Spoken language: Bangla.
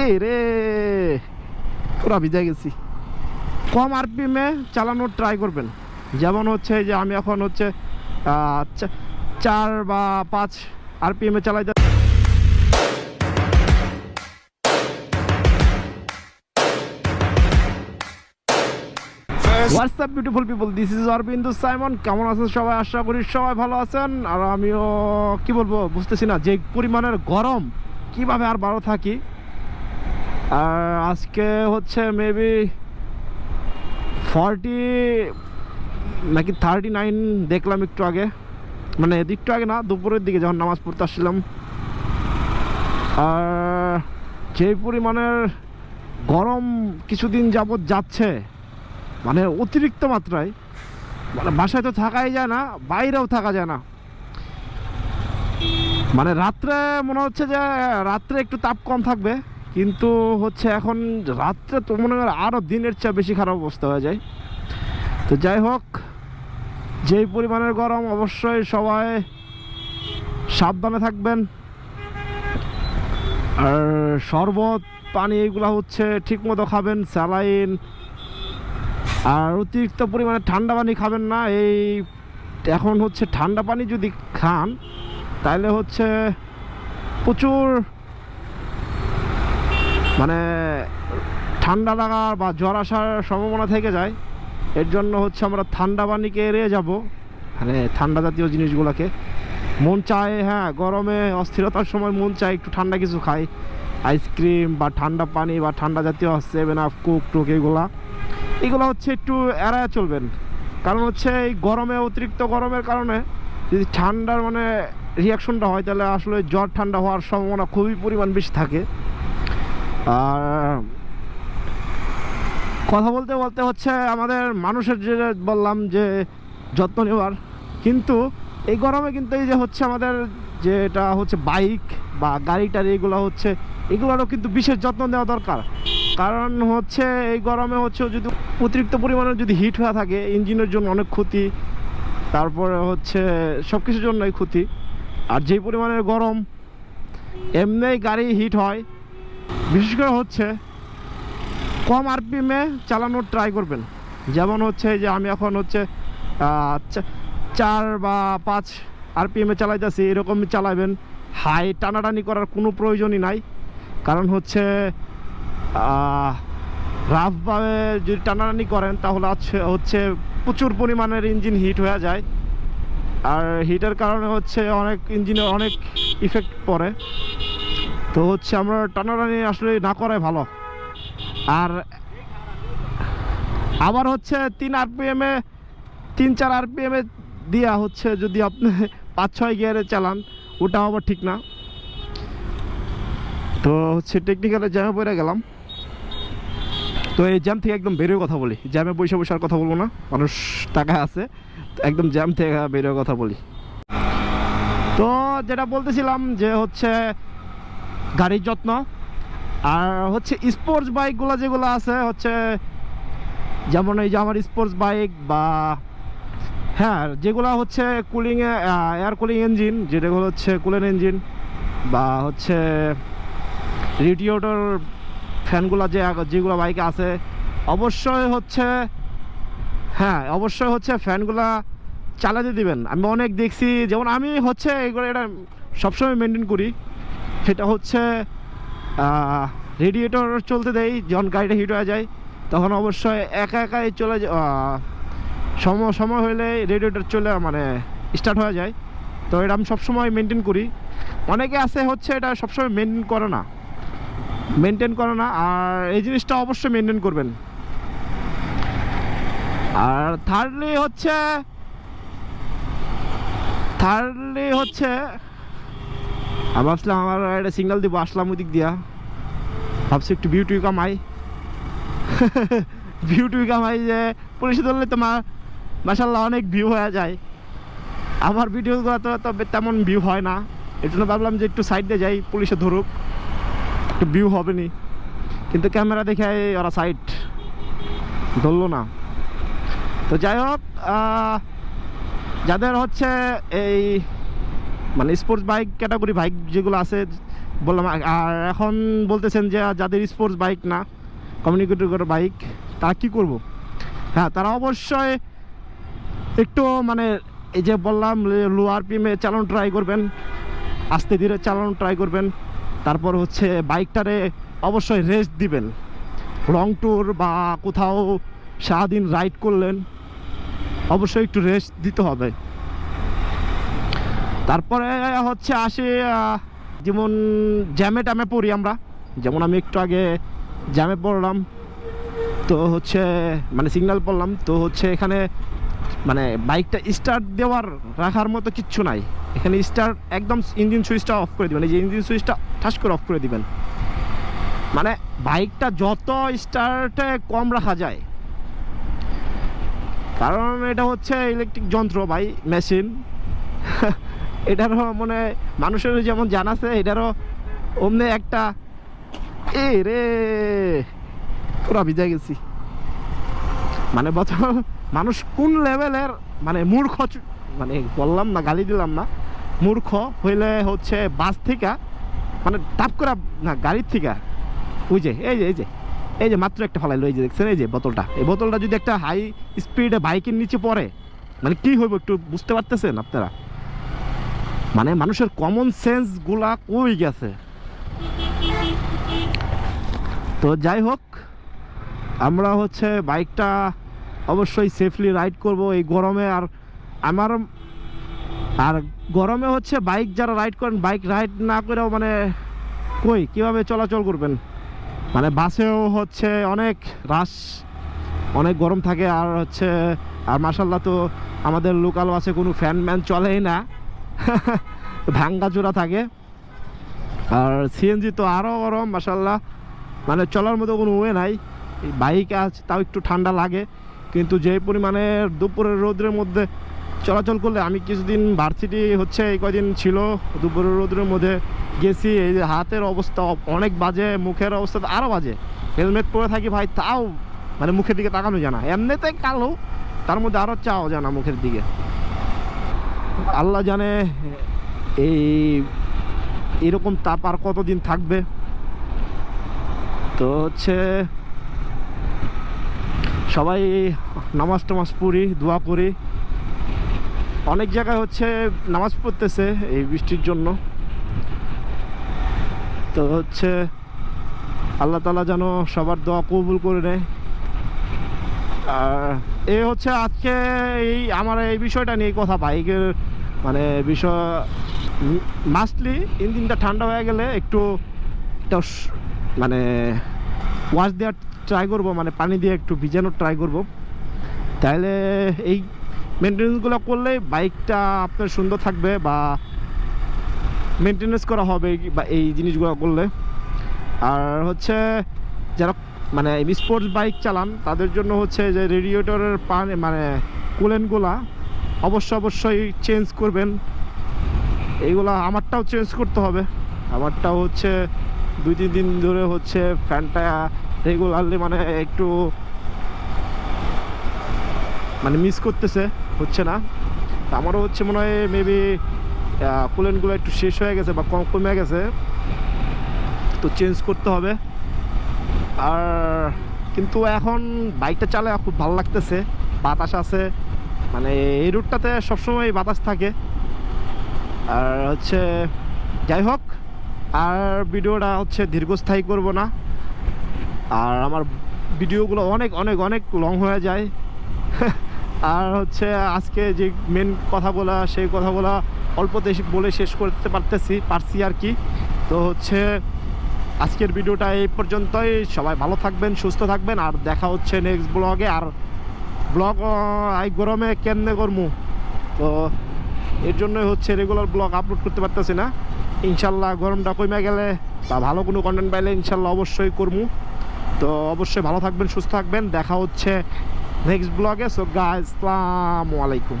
এ রে, পুরা ভিজে গেছি। কম আরপিএমে চালানোর ট্রাই করবেন। যেমন হচ্ছে যে আমি এখন হচ্ছে চার বা পাঁচ আরপিএমে চালাইতে what's up beautiful people this is Arobindu Simon কেমন আছেন সবাই? আশা করি সবাই ভালো আছেন। আর আমিও, কি বলব, বুঝতেছি না যে পরিমাণের গরম কীভাবে আর ভালো থাকি। আর আজকে হচ্ছে মেবি ফর্টি নাকি থার্টি নাইন দেখলাম একটু আগে। মানে একটু আগে না, দুপুরের দিকে যখন নামাজ পড়তে আসছিলাম। আর যে পরিমাণের গরম কিছুদিন যাবৎ যাচ্ছে মানে অতিরিক্ত মাত্রায় মানে বাসায় তো থাকাই যায় না, বাইরেও থাকা যায় না। মানে রাত্রে মনে হচ্ছে যে, রাত্রে একটু তাপ কম থাকবে। কিন্তু হচ্ছে এখন রাত্রে তো মনে হয় আরও দিনের চেয়ে বেশি খারাপ অবস্থা হয়ে যায়। তো যাই হোক, যেই পরিমাণের গরম অবশ্যই সবাই সাবধানে থাকবেন। আর শরবত, পানি এইগুলো হচ্ছে ঠিক মতো খাবেন, স্যালাইন। আর অতিরিক্ত পরিমাণে ঠান্ডা পানি খাবেন না, এই এখন হচ্ছে ঠান্ডা পানি যদি খান, তাহলে হচ্ছে প্রচুর মানে ঠান্ডা লাগার বা জ্বর আসার সম্ভাবনা থেকে যায়। এর জন্য হচ্ছে আমরা ঠান্ডা পানিকে এড়িয়ে যাব মানে ঠান্ডা জাতীয় জিনিসগুলোকে। মন চায় হ্যাঁ গরমে অস্থিরতার সময় মন চায় একটু ঠান্ডা কিছু খাই। আইসক্রিম বা ঠান্ডা পানি বা ঠান্ডা জাতীয় সেভেন আপ কুক টুক এগুলা। এগুলো হচ্ছে একটু এড়ায় চলবেন। কারণ হচ্ছে এই গরমে, অতিরিক্ত গরমের কারণে যদি ঠান্ডার মানে রিয়াকশনটা হয়, তাহলে আসলে জ্বর ঠান্ডা হওয়ার সম্ভাবনা খুবই পরিমাণ বেশি থাকে। আর কথা বলতে বলতে হচ্ছে আমাদের মানুষের যে বললাম যে যত্ন নেওয়ার। কিন্তু এই গরমে কিন্তু এই যে হচ্ছে আমাদের যেটা হচ্ছে বাইক বা গাড়ি টাড়ি এগুলো হচ্ছে, এগুলোরও কিন্তু বিশেষ যত্ন নেওয়া দরকার। কারণ হচ্ছে এই গরমে হচ্ছে যদি অতিরিক্ত পরিমাণে যদি হিট হয়ে থাকে, ইঞ্জিনের জন্য অনেক ক্ষতি, তারপরে হচ্ছে সব কিছুর জন্যই ক্ষতি। আর যেই পরিমাণের গরম এমনিই গাড়ি হিট হয় বিশেষ করে হচ্ছে কম আরপিএমে চালানোর ট্রাই করবেন। যেমন হচ্ছে যে আমি এখন হচ্ছে চার বা পাঁচ আরপিএমে চালাইতেছি এরকম চালাবেন হাই টানাটানি করার কোনো প্রয়োজনই নাই। কারণ হচ্ছে রাফভাবে যদি টানাটানি করেন, তাহলে হচ্ছে প্রচুর পরিমাণের ইঞ্জিন হিট হয়ে যায়। আর হিটের কারণে হচ্ছে অনেক ইঞ্জিনে অনেক ইফেক্ট পড়ে। তো হচ্ছে আমরা টানাটানি আসলে না করাই ভালো। আর আবার হচ্ছে তিন আরপিএমে তিন চার আরপিএমে দিয়া হচ্ছে যদি আপনি পাঁচ ছয় গিয়ারে চালান ওটা আবার ঠিক না। তো হচ্ছে টেকনিক্যালে জ্যামে পড়ে গেলাম। তো এই জ্যাম থেকে একদম বেরিয়ে কথা বলি। জ্যামে বসে বসে আর কথা বলব না। মানুষ টাকা আছে একদম জ্যাম থেকে বেরিয়ে কথা বলি। তো যেটা বলতেছিলাম যে হচ্ছে গাড়ির যত্ন। আর হচ্ছে স্পোর্টস বাইকগুলো যেগুলো আছে, হচ্ছে যেমন এই যে আমার স্পোর্টস বাইক বা হ্যাঁ যেগুলো হচ্ছে কুলিংয়ে এয়ার কুলিং ইঞ্জিন যেগুলো হচ্ছে কুলেন ইঞ্জিন বা হচ্ছে রেডিওটার ফ্যানগুলো যে যেগুলো বাইকে আছে, অবশ্যই হচ্ছে হ্যাঁ অবশ্যই হচ্ছে ফ্যানগুলা চালাতে দিবেন। আমি অনেক দেখছি, যেমন আমি হচ্ছে এগুলো এটা সবসময় মেনটেন করি। সেটা হচ্ছে রেডিয়েটর চলতে দেই, যখন গাড়িটা হিট হয়ে যায়, তখন অবশ্যই একা একাই চলে সময় সময় হলে রেডিয়েটর চলে মানে স্টার্ট হয়ে যায়। তো এটা আমি সবসময় মেনটেন করি। অনেকে আছে হচ্ছে এটা সবসময় মেনটেন করে না। মেনটেন করে না, আর এই জিনিসটা অবশ্যই মেনটেন করবেন। আর থার্ডলি হচ্ছে থার্ডলি হচ্ছে আমি ভাবছিলাম আমার একটা সিগন্যাল দিব, আসলাম ওদিক দিয়া। ভাবছি একটু বিউটি কামাই। বিউটি কামাই যে পুলিশে ধরলে তোমার মাসাল্লাহ অনেক ভিউ হয়ে যায়। আমার ভিডিওগুলো তো তবে তেমন ভিউ হয় না। এর জন্য ভাবলাম যে একটু সাইড দিয়ে যাই পুলিশে ধরুক। একটু ভিউ হবে নি। কিন্তু ক্যামেরা দেখে ওরা সাইড ধরলো না। তো যাই হোক যাদের হচ্ছে এই মানে স্পোর্টস বাইক ক্যাটাগরি বাইক যেগুলো আছে, বললাম আর এখন বলতেছেন যে যাদের স্পোর্টস বাইক না কমিউনিকেটর বাইক তারা কি করব? হ্যাঁ তারা অবশ্যই একটু মানে এই যে বললাম লোয়ার পিমে চালানো ট্রাই করবেন, আস্তে ধীরে চালানো ট্রাই করবেন, তারপর হচ্ছে বাইকটারে অবশ্যই রেস্ট দিবেন। লং ট্যুর বা কোথাও সারাদিন রাইড করলেন, অবশ্যই একটু রেস্ট দিতে হবে। তারপরে হচ্ছে আসে যেমন জ্যামে ট্যামে পড়ি আমরা। যেমন আমি একটু আগে জ্যামে পড়লাম, তো হচ্ছে মানে সিগন্যাল পড়লাম, তো হচ্ছে এখানে মানে বাইকটা স্টার্ট দেওয়ার রাখার মতো কিচ্ছু নাই। এখানে স্টার্ট একদম ইঞ্জিন সুইচটা অফ করে দিবেন, এই যে ইঞ্জিন সুইচটা ঠাস করে অফ করে দিবেন। মানে বাইকটা যত স্টার্টে কম রাখা যায়। কারণ এটা হচ্ছে ইলেকট্রিক যন্ত্র ভাই মেশিন এটারও মানে মানুষের যেমন জানা আছে, এটারও অমনি একটা, এ রে, পুরা ভিজে গেছি। মানে বর্তমান মানুষ কোন লেভেলের মানে মূর্খ মানে বললাম না, গালি দিলাম না, মূর্খ হইলে হচ্ছে বাস থেকে মানে টাপ করা, না, গাড়ির থেকে। ওই যে, এই যে এই যে এই যে মাত্র একটা ফলাইলো, এই যে দেখছেন, এই যে বোতলটা। এই বোতলটা যদি একটা হাই স্পিডে বাইকের নিচে পড়ে মানে কি হইব একটু বুঝতে পারতেছেন আপনারা? মানে মানুষের কমন সেন্সগুলা কই গেছে। তো যাই হোক, আমরা হচ্ছে বাইকটা অবশ্যই সেফলি রাইড করব। এই গরমে আর আমার, আর গরমে হচ্ছে বাইক যারা রাইড করেন, বাইক রাইড না করেও মানে কই, কীভাবে চলাচল করবেন? মানে বাসেও হচ্ছে অনেক রাশ অনেক গরম থাকে। আর হচ্ছে, আর মাসাল্লাহ তো আমাদের লোকাল বাসে কোনো ফ্যান ম্যান চলেই না। ভাঙ্গা জোড়া থাকে। আর সিএনজি তো আরও গরম মাসাল্লাহ মানে চলার মতো কোনো ওয়ে নাই। বাইক আছে তাও একটু ঠান্ডা লাগে। কিন্তু যে পরিমাণে দুপুরের রোদের মধ্যে চলাচল করলে, আমি কিছুদিন ভার্সিটি হচ্ছে, এই কদিন ছিল, দুপুরের রোদের মধ্যে গেছি। এই যে হাতের অবস্থা অনেক বাজে, মুখের অবস্থা আরও বাজে। হেলমেট পরে থাকি ভাই, তাও মানে মুখের দিকে তাকানো জানা এমনিতে কালো, তার মধ্যে আরও চাও জানা মুখের দিকে। আল্লাহ জানে এই এরকম তাপ আর কতদিন থাকবে। তো হচ্ছে সবাই নামাজ টামাজ পড়ি, দোয়া করি অনেক জায়গায় হচ্ছে নামাজ পড়তেছে এই বৃষ্টির জন্য। তো হচ্ছে আল্লাহ তালা যেন সবার দোয়া কবুল করে নেয়। এ হচ্ছে আজকে এই আমার এই বিষয়টা নিয়ে কথা বাইকের মানে বিষয় মাস্টলি ইঞ্জিনটা ঠান্ডা হয়ে গেলে একটু মানে ওয়াশ দেওয়ার ট্রাই করব মানে পানি দিয়ে একটু ভিজানোর ট্রাই করব। তাহলে এই মেনটেন্যান্সগুলো করলে বাইকটা আপনার সুন্দর থাকবে বা মেনটেনেন্স করা হবে বা এই জিনিসগুলো করলে। আর হচ্ছে যারা মানে স্পোর্টস বাইক চালান, তাদের জন্য হচ্ছে যে রেডিয়েটরের পানি মানে কুলেনগুলা অবশ্য অবশ্যই চেঞ্জ করবেন। এইগুলা আমারটাও চেঞ্জ করতে হবে। আমারটাও হচ্ছে দুই, তিন দিন ধরে হচ্ছে ফ্যানটা রেগুলারলি মানে একটু মানে মিস করতেছে, হচ্ছে না। আমারও হচ্ছে মনে হয় মেবি কুলেনগুলো একটু শেষ হয়ে গেছে বা কম, কমে গেছে। তো চেঞ্জ করতে হবে। আর কিন্তু এখন বাইকটা চালায় খুব ভালো লাগতেছে। বাতাস আছে। মানে এই রুটটাতে সবসময় বাতাস থাকে। আর হচ্ছে, যাই হোক, আর ভিডিওটা হচ্ছে দীর্ঘস্থায়ী করব না। আর আমার ভিডিওগুলো অনেক অনেক অনেক লং হয়ে যায়। আর হচ্ছে, আজকে যে মেন কথাগুলো, সেই কথাগুলো অল্পতে বলে শেষ করতে পারতেছি, পারছি আর কি। তো হচ্ছে আজকের ভিডিওটা এই পর্যন্তই। সবাই ভালো থাকবেন, সুস্থ থাকবেন, আর দেখা হচ্ছে নেক্সট ব্লগে আর ব্লগ আই গরমে কেমনে করমু তো এর জন্যই হচ্ছে রেগুলার ব্লগ আপলোড করতে পারতেছি না। ইনশাল্লাহ গরমটা কমে গেলে বা ভালো কোনো কন্টেন্ট পাইলে ইনশাল্লাহ অবশ্যই করমু। তো অবশ্যই ভালো থাকবেন, সুস্থ থাকবেন। দেখা হচ্ছে নেক্সট ব্লগে সো গাইস আসসালামু আলাইকুম।